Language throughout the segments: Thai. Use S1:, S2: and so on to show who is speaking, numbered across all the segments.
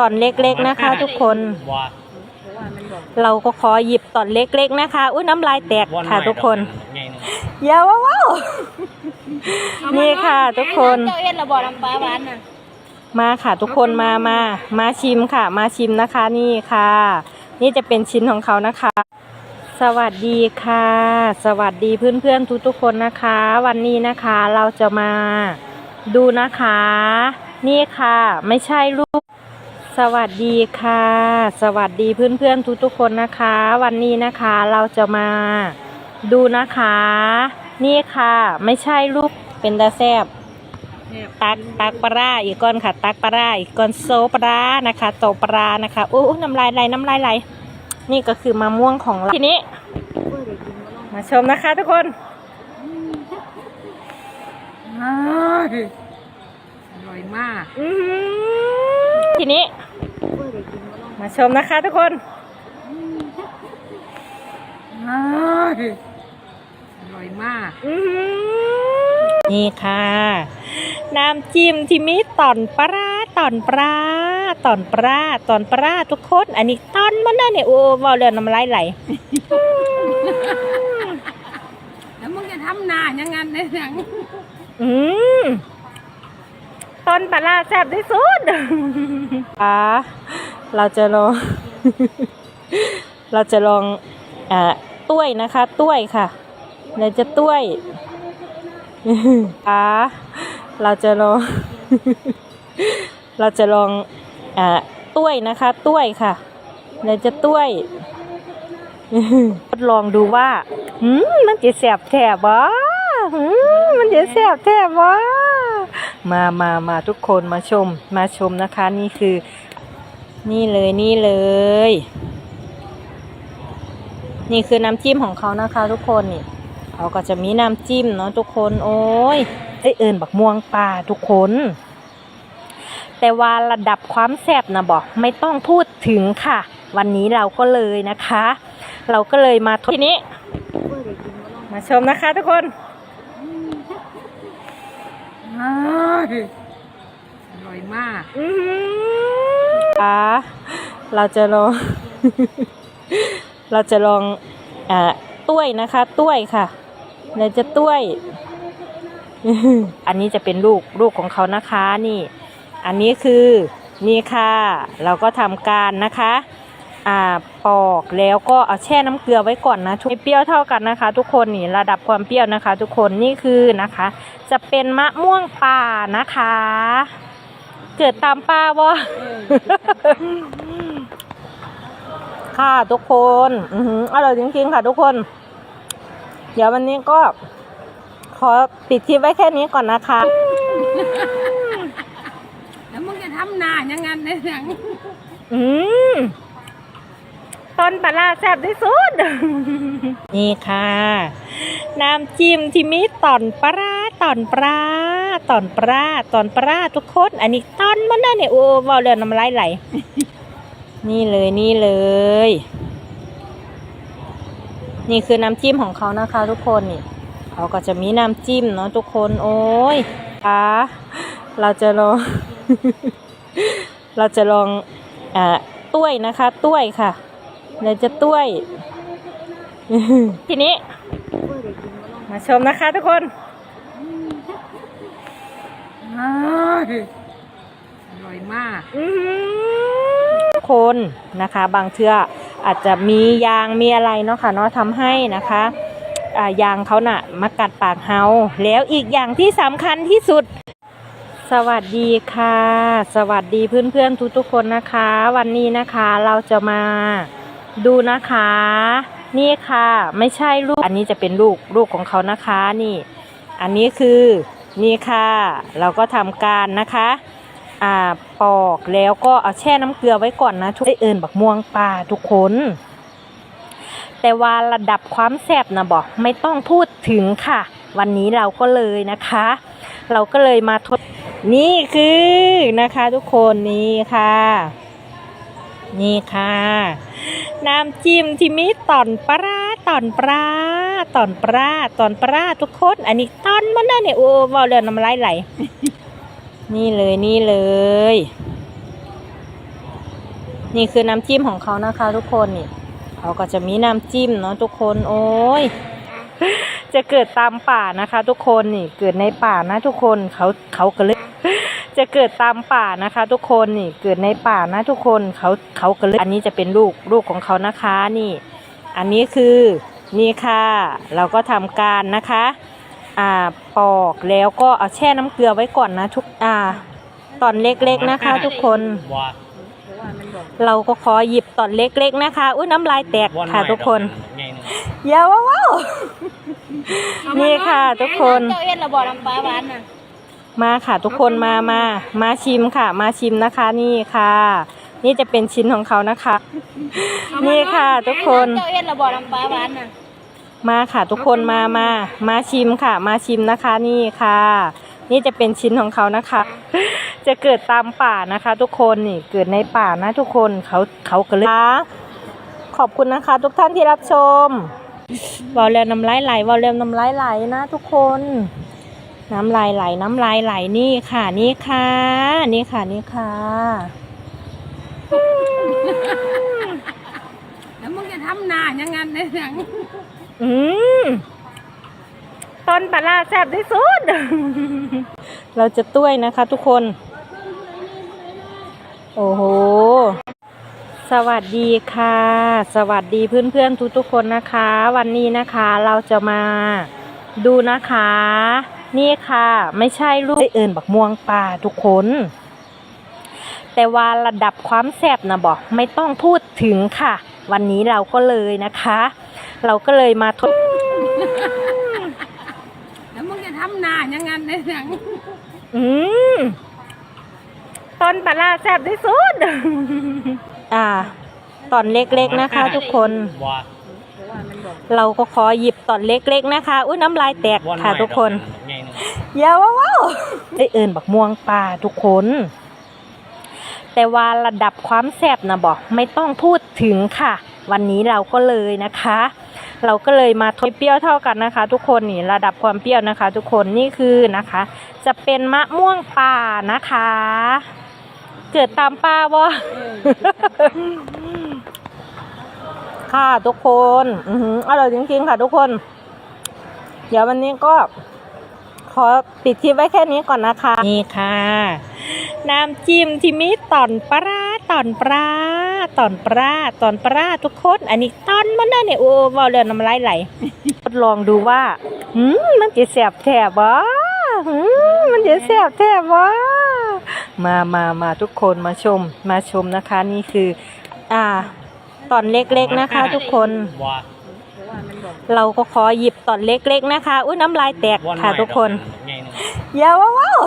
S1: ตอนเล็กๆนะคะ ทุกคน
S2: ว่า
S1: เราก็ขอหยิบตอนเล็กๆนะคะ อุ้ยน้ำลายแตก
S2: ว่า
S1: ค่ะทุกคน
S2: ไงหนึ่ง
S1: อย่าว้าวว้าวนี่ค่ะทุกคน
S3: เจ้าเอ็นระบอกน้ำปลาหวานน่ะ
S1: มาค่ะทุกคนมามามาชิมค่ะ มาชิมนะคะนี่ค่ะ นี่จะเป็นชิ้นของเขานะคะ สวัสดีค่ะ สวัสดีเพื่อนๆทุกๆคนนะคะ วันนี้นะคะเราจะมาดูนะคะ นี่ค่ะ ไม่ใช่ลูก สวัสดีค่ะ สวัสดีเพื่อนๆทุกๆคนนะคะ วันนี้นะคะเราจะมาดูนะคะ นี่ค่ะ ไม่ใช่ลูกเป็นตาแซบตักตักปลาร้าอีกก้อนค่ะ ตักปลาร้าอีกก้อนโซปลาร้านะคะโตปลานะคะอู้หูน้ำลายไหลน้ำลายไหลนี่ก็คือมะม่วงของเราทีนี้ มาชมนะคะทุกคนอ้าย
S3: อร่อยมาก
S1: อื้อหือทีนี้ มาชมนะคะทุกคนอ้าย
S3: อร่อยมาก
S1: อื้อหือนี่ค่ะ น้ำจิ้มที่มีตอนปลาร้าตอนปลาตอนปลาตอนปลาทุกคน อันนี้ตอนมันน่ะเนี่ยโอ้เบาเรือนน้ำลายไหล
S3: แล้วมึงจะทำหน้ายังไงในหนัง
S1: อืมต้นปลาร้าแซ่บที่สุดอ่า เราจะลอง เราจะลองอ่าต้วยนะคะ ต้วยค่ะ เราจะต้วยอ่าเราจะลอง เราจะลองอ่าต้วยนะคะ ต้วยค่ะ เราจะต้วยทดลองดูว่าอืมมันจะแสบแถบวะมมันจะแสบแถบวะมามามาทุกคนมาชม มาชมนะคะ นี่คือ นี่เลยนี่เลย นี่คือน้ำจิ้มของเขานะคะ ทุกคนนี่เขาก็จะมีน้ำจิ้มเนาะทุกคน โอ้ยเอ้ยเอิญบักม่วงป่าทุกคน แต่ว่าระดับความแซ่บนะบอกไม่ต้องพูดถึงค่ะ วันนี้เราก็เลยนะคะ เราก็เลยมาทดทีนี้ มาชมนะคะทุกคนอ้าย
S3: อร่อยมาก
S1: อื้ อหืออ่าเราจะลอง เราจะลองอ่าต้วยนะคะ ต้วยค่ะเราจะต้วย อันนี้จะเป็นลูกลูกของเขานะคะนี่ อันนี้คือนี่ค่ะ เราก็ทำการนะคะอ่าปอกแล้วก็เอาแช่น้ำเกลือไว้ก่อนนะทุกเปรี้ยวเท่ากันนะคะ ทุกคนนี่ระดับความเปรี้ยวนะคะ ทุกคนนี่คือนะคะ จะเป็นมะม่วงป่านะคะ เกิดตามป่าบ่ค่ะทุกคนอือหืออร่อยจริงๆค่ะทุกคน เดี๋ยววันนี้ก็ ขอปิดคลิปไว้แค่นี้ก่อนนะคะ
S3: แล้วมึงจะทำหน้ายังไงในหนัง
S1: อืมต้นปลาร้าแซ่บที่สุด นี่ค่ะ น้ำจิ้มที่มีตอนปลาร้า ตอนปลาตอนปลาตอนปลาทุกคน อันนี้ตอนมันน่ะเนี่ยโอ้เบาเรือนน้ำลายไหล นี่เลยนี่เลย นี่คือน้ำจิ้มของเขานะคะ ทุกคนนี่เขาก็จะมีน้ำจิ้มเนาะทุกคน โอ้ยค่ะเราจะลอง เราจะลองอ่าต้วยนะคะต้วยค่ะเราจะต้วย ทีนี้มาชมนะคะทุกคน อ้าย
S3: อร่อยมาก
S1: อื้อหือคนนะคะ บางเทื่ออาจจะมียางมีอะไรเนาะค่ะเนาะทำให้นะคะอ่ายางเขาน่ะมากัดปากเฮาแล้วอีกอย่างที่สำคัญที่สุด สวัสดีค่ะ สวัสดีเพื่อนๆทุกๆคนนะคะ วันนี้นะคะเราจะมาดูนะคะ นี่ค่ะ ไม่ใช่ลูก อันนี้จะเป็นลูกลูกของเขานะคะนี่ อันนี้คือ นี่ค่ะ เราก็ทำการนะคะอ่าปอกแล้วก็เอาแช่น้ำเกลือไว้ก่อนนะทุกเอิญบักม่วงป่าทุกคน แต่ว่าระดับความแซ่บนะบอกไม่ต้องพูดถึงค่ะ วันนี้เราก็เลยนะคะ เราก็เลยมาทดนี่คือนะคะทุกคนนี่ค่ะ นี่ค่ะ น้ำจิ้มที่มีต่อนปลา ตอนปลาตอนปลาตอนปลาทุกคน อันนี้ตอนมันน่ะเนี่ยโอ้เบาเรือนน้ำลายไหล นี่เลยนี่เลย นี่คือน้ำจิ้มของเขานะคะ ทุกคนนี่เขาก็จะมีน้ำจิ้มเนาะทุกคนโอ้ยจะเกิดตามป่านะคะ ทุกคนนี่เกิดในป่านะทุกคนเขาเขาก็เลยจะเกิดตามป่านะคะ ทุกคนนี่เกิดในป่านะทุกคนเขาเขาก็เลยอันนี้จะเป็นลูกลูกของเขานะคะนี่ อันนี้คือนี่ค่ะ เราก็ทำการนะคะอ่าปอกแล้วก็เอาแช่น้ำเกลือไว้ก่อนนะทุกอ่าตอนเล็กๆนะคะ ทุกคน
S2: ว่า
S1: เราก็ขอหยิบตอนเล็กๆนะคะ อุ้ยน้ำลายแตก
S2: ว่า
S1: ค่ะทุกคน
S2: ไงหนึ่ง
S1: อย่าว้าวว้าวนี่ค่ะ ทุกคน
S3: เจ้าเอ็ดระบอกน้ำปลาหวานน่ะ
S1: มาค่ะทุกคนมามามาชิมค่ะ มาชิมนะคะนี่ค่ะ นี่จะเป็นชิ้นของเขานะคะ นี่ค่ะทุกคน
S3: เจ้าเอ็ดระบอกน้ำปลาหวานน่ะ
S1: มาค่ะทุกคนมามามาชิมค่ะ มาชิมนะคะนี่ค่ะ นี่จะเป็นชิ้นของเขานะคะ จะเกิดตามป่านะคะ ทุกคนนี่เกิดในป่านะทุกคนเขาเขาก็เลยขอบคุณนะคะ ทุกท่านที่รับชมวอลเลมน้ำลายไหลวอลเลมน้ำลายไหลนะ ทุกคน น้ำลายไหล น้ำลายไหลนี่ค่ะ นี่ค่ะ นี่ค่ะนี่ค่ะ
S3: แล้วมึงจะทำหน้าอย่างนั้นได้ยัง
S1: อืมต้นปลาแซ่บที่สุด เราจะต้วยนะคะทุกคน โอ้โห สวัสดีค่ะ สวัสดีเพื่อนๆทุกๆคนนะคะ วันนี้นะคะเราจะมาดูนะคะ นี่ค่ะ ไม่ใช่ลูกเอิญบักม่วงป่าทุกคน แต่ว่าระดับความแซ่บนะบอกไม่ต้องพูดถึงค่ะ วันนี้เราก็เลยนะคะ เราก็เลยมาทด
S3: แล้วมึงจะทำหน้าอย่างนั้นได้ยัง
S1: อืมต้นปลาร้าแซ่บที่สุด อ่า ตอนเล็กๆนะคะ ทุกคน
S2: ว่า
S1: เราก็ขอหยิบตอนเล็กๆนะคะ อุ้ยน้ำลายแตก
S2: ว่า
S1: ค่ะทุกคน
S2: ไงหนึ่ง
S1: อย่าว้าวว้าวได้เอิญบักม่วงป่าทุกคน แต่ว่าระดับความแซ่บนะบอกไม่ต้องพูดถึงค่ะ วันนี้เราก็เลยนะคะ เราก็เลยมาทดเปรี้ยวเท่ากันนะคะ ทุกคนนี่ระดับความเปรี้ยวนะคะ ทุกคนนี่คือนะคะ จะเป็นมะม่วงป่านะคะ เกิดตามป่าวะค่ะทุกคนอือหืออร่อยจริงๆค่ะ ทุกคน เดี๋ยววันนี้ก็ขอปิดคลิปไว้แค่นี้ก่อนนะคะ นี่ค่ะ น้ำจิ้มที่มีตอนปลาตอนปลาตอนปลาตอนปลาทุกคน อันนี้ตอนมันน่ะเนี่ยโอ้เบาเรือนน้ำลายไหลทดลองดูว่าหืมมันจะแสบแทบวะหืมมันจะแสบแทบวะมามามาทุกคนมาชม มาชมนะคะ นี่คือ อ่า ตอนเล็กๆนะคะ ทุกคน
S2: ว่า
S1: เราก็ขอหยิบตอนเล็กๆนะคะ อุ้ยน้ำลายแตก
S2: ว่า
S1: ค่ะทุกคน
S2: ไงหนึ่ง
S1: อย่าว้าวว้าว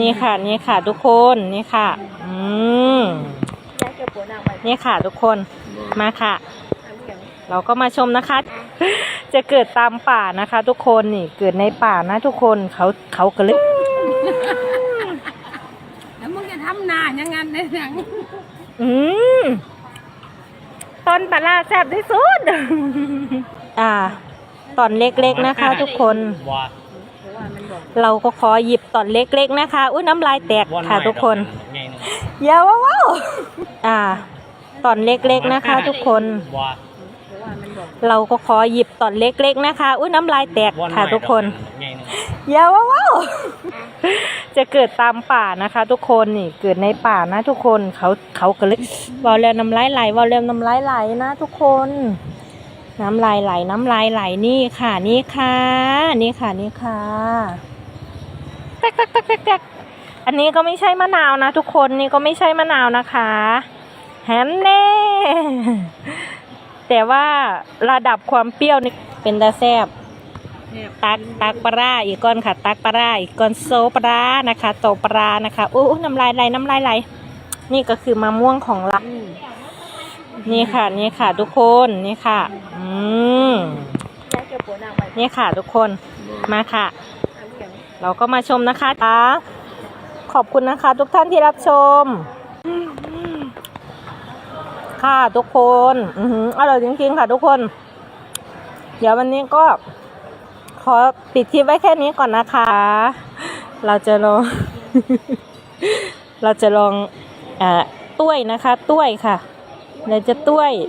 S1: นี่ค่ะ นี่ค่ะ ทุกคนนี่ค่ะ อืมนี่ค่ะ ทุกคนมาค่ะ เราก็มาชมนะคะ จะเกิดตามป่านะคะ ทุกคนนี่เกิดในป่านะ ทุกคนเขาเขาก็เลย
S3: แล้วมึงจะทำหน้าอย่างนั้นได้ยัง
S1: อืมต้นปลาร้าแซ่บที่สุด อ่า ตอนเล็กๆนะคะ ทุกคน
S2: ว่า
S1: เราก็ขอหยิบตอนเล็กๆนะคะ อุ้ยน้ำลายแตก
S2: ว่า
S1: ค่ะทุกคน
S2: ไงหนึ่ง
S1: อย่าว้าวว้าวอ่า ตอนเล็กๆนะคะ ทุกคน
S2: ว่า
S1: เราก็ขอหยิบตอนเล็กๆนะคะ อุ้ยน้ำลายแตก
S2: ว่า
S1: ค่ะทุกคน
S2: ไงหนึ่ง
S1: อย่าว้าวว้าวจะเกิดตามป่านะคะ ทุกคนนี่เกิดในป่านะทุกคนเขาเขาก็เลยวอลเลมน้ำลายไหลวอลเลมน้ำลายไหลนะทุกคน น้ำลายไหลน้ำลายไหลนี่ค่ะนี่ค่ะ นี่ค่ะนี่ค่ะ แตกแตกแตกแตกแตกอันนี้ก็ไม่ใช่มะนาวนะ ทุกคนนี่ก็ไม่ใช่มะนาวนะคะแฮนแน่แต่ว่าระดับความเปรี้ยวนี่เป็นตาแซบตักตักปลาร้าอีกก้อนค่ะ ตักปลาร้าอีกก้อนโซปลาร้านะคะโตปลานะคะอู้อู้น้ำลายไหลน้ำลายไหลนี่ก็คือมะม่วงของเรานี่ค่ะ นี่ค่ะ ทุกคนนี่ค่ะ อืมนี่ค่ะ ทุกคนมาค่ะ เราก็มาชมนะคะ ขอบคุณนะคะ ทุกท่านที่รับชม ค่ะทุกคนอืออร่อยจริงๆค่ะทุกคน เดี๋ยววันนี้ก็ ขอปิดคลิปไว้แค่นี้ก่อนนะคะ เราจะลอง เราจะลองอ่อตุ้ยนะคะตุ้ยค่ะเดี๋ยวจะตุ้ย